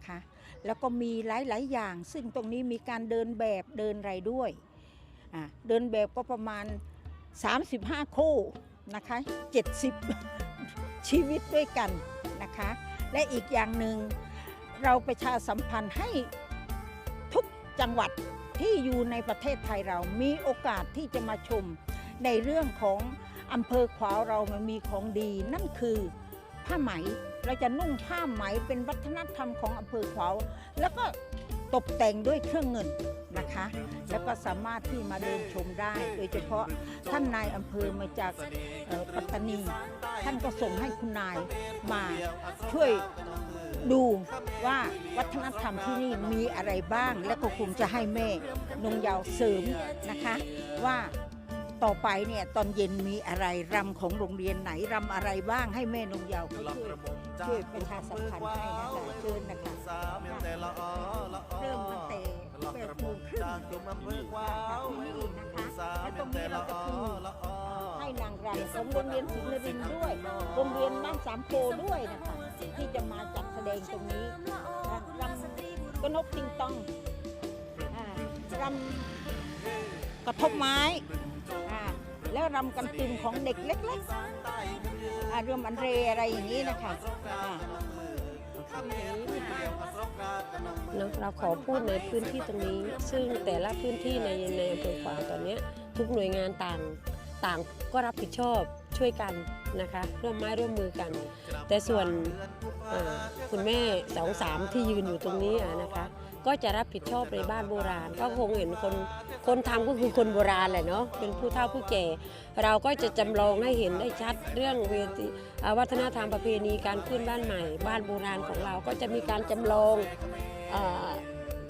นะคะ แล้วก็มีหลายๆอย่าง ซึ่งตรงนี้มีการเดินแบบเดินไรด้วยเดินแบบก็ประมาณ 35 คู่นะคะ 70 ชีวิตด้วยกันนะคะ และอีกอย่างหนึ่งเราประชาสัมพันธ์ให้ทุกจังหวัดที่อยู่ในประเทศไทยเรามีโอกาสที่จะมาชมในเรื่องของอำเภอขวาวเรามันมีของดีนั่นคือ ผ้าไหม เราจะนุ่งผ้าไหมเป็นวัฒนธรรมของอำเภอขวาวแล้วก็ตกแต่งด้วยเครื่องเงินนะคะ แล้วก็สามารถที่มาเดินชมได้ โดยเฉพาะท่านนายอำเภอมาจากปัตตานี ท่านก็ส่งให้คุณนายมาช่วยดูว่าวัฒนธรรมที่นี่มีอะไรบ้าง และก็คงจะให้แม่นงยาวเสริมนะคะว่า ต่อไปเนี่ยตอนเย็นมีอะไรรำของโรงเรียนไหนรำอะไรบ้างให้แม่นงยาวเขาช่วยช่วยประชาสัมพันธ์ให้นะคะเชิญนะคะเริ่มตั้งแต่แปดโมงครึ่งที่นี่นะคะและตรงนี้เราก็คือให้นางรำของโรงเรียนศรีนรินด้วย โรงเรียนบ้านสามโพด้วยนะคะที่จะมาจัดแสดงตรงนี้รำกนกติงตองรำกระทบไม้ รำกันตึมของเด็กเล็กๆอารวมอันเรอะไรอย่างนี้นะคะเนะเราขอพูดในพื้นที่ตรงนี้ ซึ่งแต่ละพื้นที่ในในอำเภอขวาวตอนนี้ทุกหน่วยงานต่างต่างก็รับผิดชอบช่วยกันนะคะร่วมไม้ร่วมมือกัน แต่ส่วนคุณแม่สองสามที่ยืนอยู่ตรงนี้นะคะ ก็จะรับผิดชอบในบ้านโบราณ ก็คงเห็นคนคนทำก็คือคนโบราณแหละเนาะเป็นผู้เฒ่าผู้แก่ เราก็จะจำลองให้เห็นได้ชัดเรื่องเวทีวัฒนธรรมประเพณีการขึ้นบ้านใหม่ บ้านโบราณของเราก็จะมีการจำลอง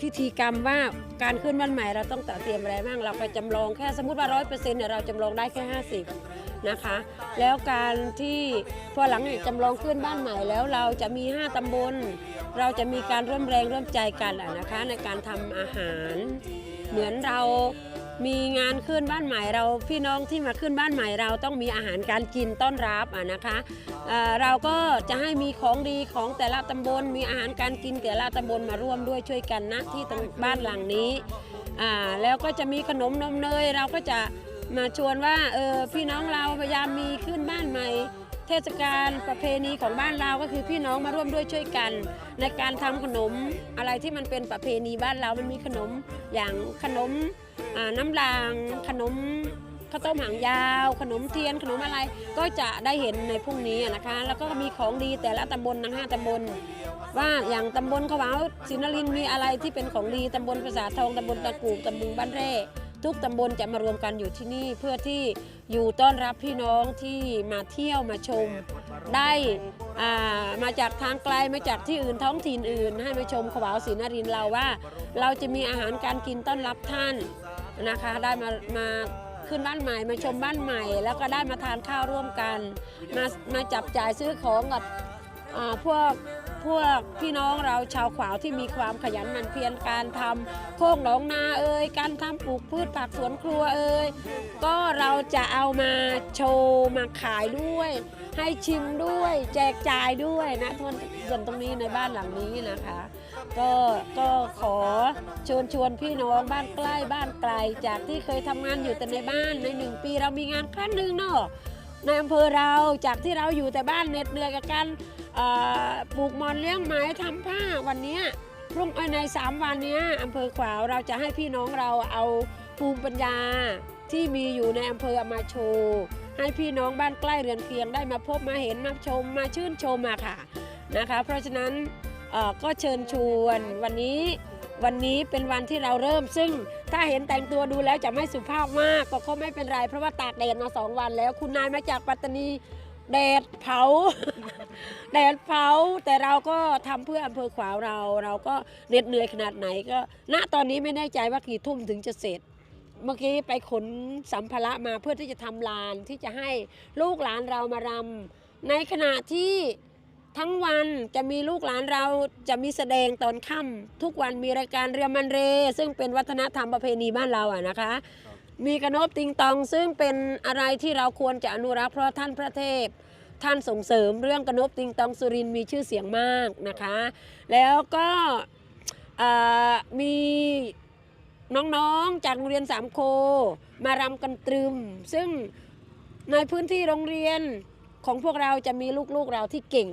พิธีกรรมว่าการขึ้นบ้านใหม่เราต้องเตรียมอะไรบ้างเราไปจำลองแค่สมมติว่าร้อยเปอร์เซ็นต์เนี่ยเราจำลองได้แค่50นะคะ แล้วการที่พอหลังจากจำลองขึ้นบ้านใหม่แล้วเราจะมี 5 ตำบล เราจะมีการร่วมแรงร่วมใจกันนะคะ ในการทำอาหาร เหมือนเรามีงานขึ้นบ้านใหม่เราพี่น้องที่มาขึ้นบ้านใหม่เราต้องมีอาหารการกินต้อนรับอะนะคะเราก็จะให้มีของดีของแต่ละตำบล มีอาหารการกินแต่ละตำบลมาร่วมด้วยช่วยกันนะที่ตรงบ้านหลังนี้แล้วก็จะมีขนมนมเนยเราก็จะมาชวนว่าเออพี่น้องเราพยายามมีขึ้นบ้านใหม่ เทศกาลประเพณีของบ้านเราก็คือพี่น้องมาร่วมด้วยช่วยกัน ในการทำขนมอะไรที่มันเป็นประเพณีบ้านเรา มันมีขนมอย่างขนมน้ำราง ขนมข้าวต้มหางยาว ขนมเทียนขนมอะไรก็จะได้เห็นในพรุ่งนี้นะคะ แล้วก็มีของดีแต่ละตำบลทั้งห้าตำบล ว่าอย่างตำบลขวาวศรีนรินมีอะไรที่เป็นของดีตำบลภาษาทองตำบลตะกูตำบลบ้านแร่ ทุกตำบลจะมารวมกันอยู่ที่นี่เพื่อที่อยู่ต้อนรับพี่น้องที่มาเที่ยวมาชม ได้อ่ามาจากทางไกลมาจากที่อื่นท้องถิ่นอื่น ให้มาชมขวาวศรีนรินทร์เราว่า เราจะมีอาหารการกินต้อนรับท่านนะคะ ได้มามาขึ้นบ้านใหม่มาชมบ้านใหม่ แล้วก็ได้มาทานข้าวร่วมกัน มามาจับจ่ายซื้อของกับอ่าพวก พวกพี่น้องเราชาวขวาวที่มีความขยันหมั่นเพียรการทำโคกหนองนาเอ่ยการทำปลูกพืชผักสวนครัวเอ่ยก็เราจะเอามาโชว์มาขายด้วย ให้ชิมด้วย แจกจ่ายด้วยนะทุนส่วนตรงนี้ในบ้านหลังนี้นะคะ ก็ก็ขอชวนชวนพี่น้องบ้านใกล้บ้านไกลจากที่เคยทำงานอยู่แต่ในบ้านในหนึ่งปีเรามีงานครั้งหนึ่งเนาะในอำเภอเราจากที่เราอยู่แต่บ้านเหน็ดเหนื่อยกับการ ปลูกมอนเลี้ยงไม้ทำผ้าวันนี้พรุ่งในสามวันนี้อำเภอขวาวเราจะให้พี่น้องเราเอาภูมิปัญญาที่มีอยู่ในอำเภอมาโชว์ให้พี่น้องบ้านใกล้เรือนเคียงได้มาพบมาเห็นมาชมมาชื่นชมอะค่ะนะคะ เพราะฉะนั้นก็เชิญชวนวันนี้วันนี้เป็นวันที่เราเริ่ม ซึ่งถ้าเห็นแต่งตัวดูแล้วจะไม่สุภาพมากก็ไม่เป็นไร เพราะว่าตากแดดมาสองวันแล้ว คุณนายมาจากปัตตานีแดดเผา แดดเผาแต่เราก็ทำเพื่ออำเภอขวาวเรา เราก็เหน็ดเหนื่อยขนาดไหนก็ ณตอนนี้ไม่แน่ใจว่ากี่ทุ่มถึงจะเสร็จ เมื่อกี้ไปขนสัมภาระมาเพื่อที่จะทำลานที่จะให้ลูกหลานเรามารำในขณะที่ทั้งวันจะมีลูกหลานเราจะมีแสดงตอนค่ำทุกวันมีรายการเรือมันเร ซึ่งเป็นวัฒนธรรมประเพณีบ้านเราอะนะคะ มีกระนบติงตองซึ่งเป็นอะไรที่เราควรจะอนุรักษ์เพราะท่านพระเทพ ท่านส่งเสริมเรื่องกระนบติงตองสุรินทร์มีชื่อเสียงมากนะคะ แล้วก็เอ่อมีน้องๆจากโรงเรียนสามโค มารำกันตรึม ซึ่งในพื้นที่โรงเรียนของพวกเราจะมีลูกๆเราที่เก่ง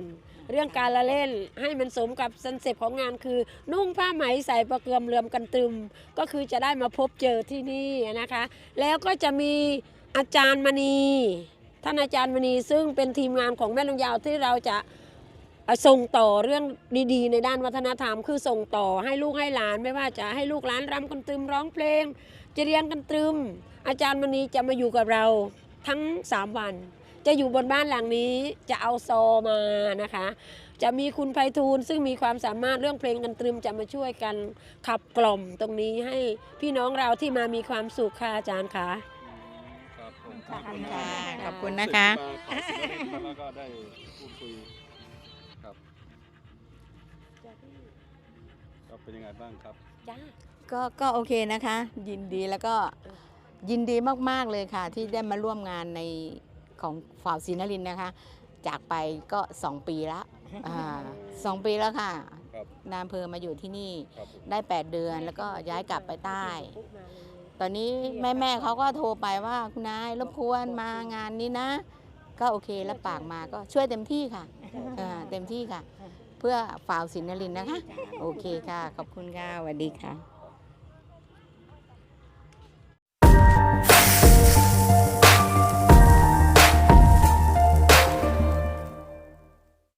เรื่องการละเล่นให้มันสมกับคอนเซ็ปต์ของงานคือ นุ่งผ้าไหมใส่ประเกือมเลื่อมกันตรึม ก็คือจะได้มาพบเจอที่นี่นะคะ แล้วก็จะมีอาจารย์มณี ท่านอาจารย์มณีซึ่งเป็นทีมงานของแม่ลงยาวที่เราจะส่งต่อเรื่องดีๆ ในด้านวัฒนธรรม คือส่งต่อให้ลูกให้หลาน ไม่ว่าจะให้ลูกหลานรำกันตรึมร้องเพลงจะเรียนกันตรึม อาจารย์มณีจะมาอยู่กับเราทั้ง 3 วัน จะอยู่บนบ้านหลังนี้จะเอาซอมานะคะ จะมีคุณไพฑูรย์ซึ่งมีความสามารถเรื่องเพลงกันตรึมจะมาช่วยกันขับกล่อมตรงนี้ให้พี่น้องเราที่มามีความสุขค่ะอาจารย์ค่ะ ขอบคุณรัค่ะบขอบคุณนะคะมาขอเสียงแล้วก็ได้พูดคุยครับครับเป็นยังไงบ้างครับ จ้า ก็ก็โอเคนะคะ ยินดีแล้วก็ยินดีมาก ๆ เลยค่ะ ที่ได้มาร่วมงานในของฝ่าวศรีนรินทร์นะคะ จากไปก็ 2 ปีแล้วอ่าสองปีแล้วค่ะครับนายอำเภอมาอยู่ที่นี่ครับผมได้ 8 เดือนแล้วก็ย้ายกลับไปใต้ ตอนนี้แม่แม่ๆเขาก็โทรไปว่าคุณนายรบกวนมางานนี้นะ ก็โอเครับปากมาก็ช่วยเต็มที่ค่ะอ่าเต็มที่ค่ะ เพื่อฝ่าวศรีนรินทร์นะคะ โอเคค่ะ ขอบคุณค่ะสวัสดีค่ะ